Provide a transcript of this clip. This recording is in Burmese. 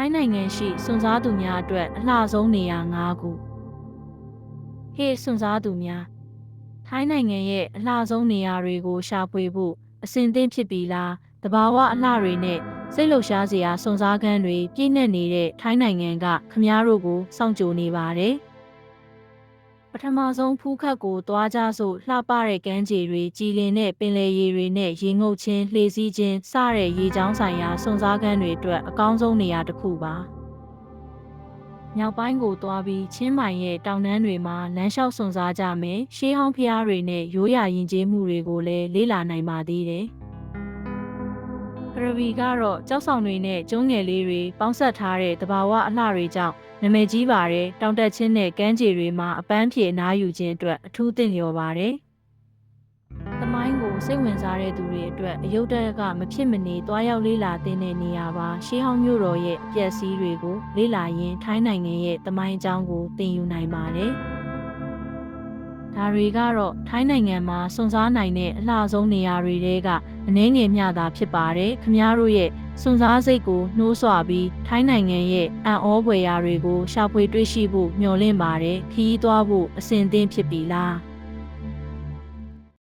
ထိုင်းနိုင်ငံရှိစွန့်စားသူများအတွက်အလှဆုံးနေရာ၅ခုဟေ့စွန့်စားသူများထိုင်းနိုင်ငံရဲ့အလှဆုံးနေရာတွေကိုရှာဖွေဖို့အစဉ်သင့်ဖြစ်ပြီလားတဘာဝအလှတွေနဲ့စိတ်လှုပ်ရှားစရာစွန့်စားခန်းတွေပြည့်နှက်နေတဲ့ထိုင်းနိုင်ငံကခမားတို့ကိုစောင့်ကြိုနေပါတယ်ပ ထမဆုံးဖူးခတ်ကိုသွားကြစို့လှပတဲ့ကမ်းခြေတွေကြည်လင်တဲ့ပင်လယ်ရေတွေနဲ့ရေငုပ်ခြင်းလှေစီးခြင်းစတဲ့ရေချောင်းဆိုင်ရာစွန့်စားခန်းတွေအတွက်အကောင်းဆုံးနေရာတစ်ခုပါမြောက်ပိုင်းကိုသွားပြီးချင်းမိုင်ရဲ့တောင်တန်းတွေမှာလမ်းလျှောက်စွန့်စားကြမယ်ရှေးဟောင်းဖျားတွေနဲ့ရိုးရာယဉ်ကျေးမှုတွေကိုလည်းလေ့လာနိုင်ပါသေးတယ်ကရဘီကတော့ကြောက်ဆောင်တွေနဲ့ကျုံးငယ်လေးတွေပေါင်းဆက်ထားတဲ့တဘာဝအလှတွေကြောင့် နာမည်ကြီးပါတယ်တောင်တက်ချင်းနဲ့ကမ်းခြေတွေမှာအပန်းဖြေအနားယူခြင်းအတွက်အထူးသင့်လျော်ပါတယ်။သမိုင်းကိုစိတ်ဝင်စားတဲ့သူတွေအတွက်အယုဒ္ဓကမဖြစ်မနေတွားရောက်လေ့လာသင့်တဲ့နေရာပါရှေးဟောင်းမြို့တော်ရဲ့အပျက်စီးတွေကိုလေ့လာရင်းထိုင်းနိုင်ငံရဲ့သမိုင်းအကြောင်းကိုသင်ယူနိုင်ပါတယ်။ ဒါတွေကတော့ထိုင်းနိုင်ငံမှာစွန့်စားနိုင်တဲ့အလှဆုံးနေရာတွေတဲကအနှင်းငယ်မျှတာဖြစ်ပါတယ်။ခမားတို့ရဲ့စွန့်စားစိတ်ကိုနှိုးဆွပြီးထိုင်းနိုင်ငံရဲ့အံ့ဩဖွယ်ရာတွေကိုရှာဖွေတွေ့ရှိဖို့မျှော်လင့်ပါတယ်။ခီးသွားဖို့အစဉ်သင့်ဖြစ်ပြီလား။